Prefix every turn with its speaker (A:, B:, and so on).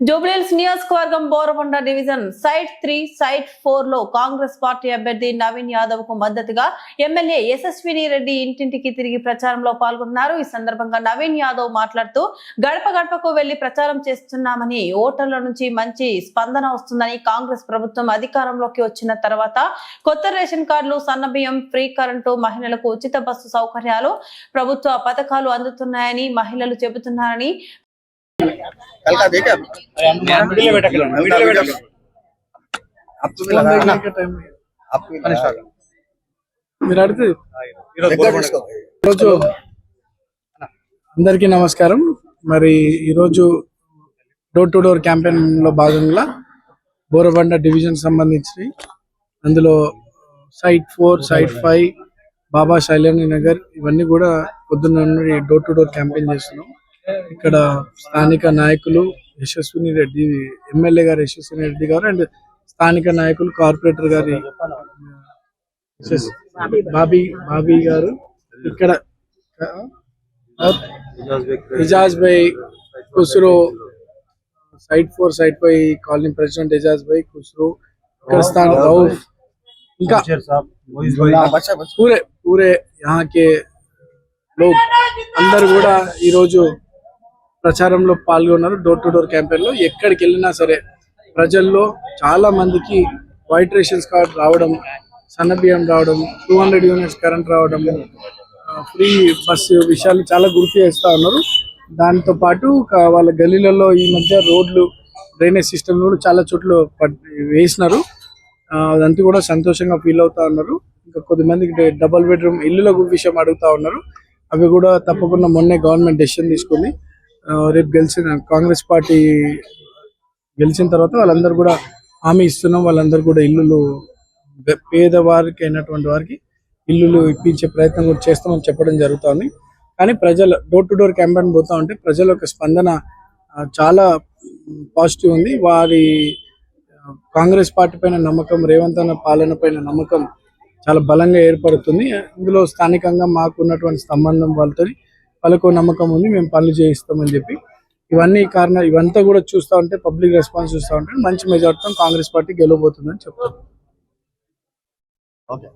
A: జూబ్లీహిల్స్ నియోజకవర్గం Borabanda division site three site ఫోర్లో Congress party అభ్యర్థి నవీన్ యాదవ్కు మద్దతుగా ఎమ్మెల్యే యశస్విని రెడ్డి ఇంటింటికి తిరిగి ప్రచారంలో పాల్గొన్నారు. ఈ సందర్భంగా నవీన్ యాదవ్ మాట్లాడుతూ గడప గడపకు వెళ్ళి ప్రచారం చేస్తున్నామని ఓటర్ల నుంచి మంచి స్పందన వస్తుందని కాంగ్రెస్ ప్రభుత్వం అధికారంలోకి వచ్చిన తర్వాత కొత్త రేషన్ కార్డులు సన్నబియ్యం ఫ్రీ కరెంటు మహిళలకు ఉచిత బస్సు సౌకర్యాలు ప్రభుత్వ పథకాలు అందుతున్నాయని మహిళలు చెబుతున్నారని
B: कल का देखा
C: मिडिल में बैठा करो मिडिल में बैठा करो
B: आपको भी लगा ना आपको भी लगा
D: మీరు అడిగితే
C: ఈరోజు
B: దగ్గర
C: గవర్నమెంట్
B: తీసుకో.
D: ఈరోజు అందరికీ నమస్కారం మరి ఈరోజు డోర్ టు డోర్ క్యాంపెయిన్ లో భాగంగా బోరబండ డివిజన్ సంబంధించి అందులో site four site five Baba Shailendra Nagar ఇవన్నీ కూడా పొద్దున్న నుండి డోర్ టు డోర్ క్యాంపెయిన్ చేస్తున్నాం ఇక్కడ స్థానిక నాయకులు యశస్విని రెడ్డి ఎమ్మెల్యే గారు యశస్విని రెడ్డి గారు అండ్ స్థానిక నాయకులు కార్పొరేటర్ గారి బాబీ బాబీ గారు. ఇక్కడ Ejaz Bhai Khusro site four site by colony president Ejaz by Khusro. ఇక్కడ రౌఫ్ ఇంకా పూరే పూరే యహాకే లో అందరు కూడా ఈరోజు ప్రచారంలో పాల్గొన్నారు డోర్ టు డోర్ క్యాంపెయిన్లో ఎక్కడికి వెళ్ళినా సరే ప్రజల్లో చాలా మందికి వైట్ రేషన్స్ కార్డ్ రావడం సన్న బియ్యం రావడం టూ హండ్రెడ్ యూనిట్స్ కరెంట్ రావడం ఫ్రీ బస్సు విషయాలు చాలా గుర్తు చేస్తా ఉన్నారు. దాంతో పాటు వాళ్ళ గల్లీలలో ఈ మధ్య రోడ్లు డ్రైనేజ్ సిస్టమ్ కూడా చాలా చోట్ల వేసినారు. ఆ, అదంతా కూడా సంతోషంగా ఫీల్ అవుతా ఉన్నారు. ఇంకా కొద్దిమందికి డబుల్ బెడ్రూమ్ ఇల్లుల విషయం అడుగుతా ఉన్నారు. అవి కూడా తప్పకుండా మొన్నే గవర్నమెంట్ డెసిషన్ తీసుకుంది రేపు గెలిచిన కాంగ్రెస్ పార్టీ గెలిచిన తర్వాత వాళ్ళందరూ కూడా హామీ ఇస్తున్నాం. వాళ్ళందరూ కూడా ఇల్లులు పేదవారికి అయినటువంటి వారికి ఇల్లులు ఇప్పించే ప్రయత్నం కూడా చేస్తామని చెప్పడం జరుగుతుంది. కానీ ప్రజలు డోర్ టు డోర్ క్యాంపెయిన్ పోతా ఉంటే ప్రజల యొక్క స్పందన చాలా పాజిటివ్ ఉంది. వారి కాంగ్రెస్ పార్టీ పైన నమ్మకం రేవంత్ అన్న పాలన పైన నమ్మకం చాలా బలంగా ఏర్పడుతుంది. ఇందులో స్థానికంగా మాకు ఉన్నటువంటి సంబంధం వాళ్ళతో వాళ్ళకు నమ్మకం ఉంది మేము పనులు చేయిస్తామని చెప్పి. ఇవన్నీ కారణాలు ఇవంతా కూడా చూస్తూ ఉంటే పబ్లిక్ రెస్పాన్స్ చూస్తూ ఉంటే మంచి మెజార్టీతో కాంగ్రెస్ పార్టీ గెలవబోతుందని చెప్తాను
B: ఓకే.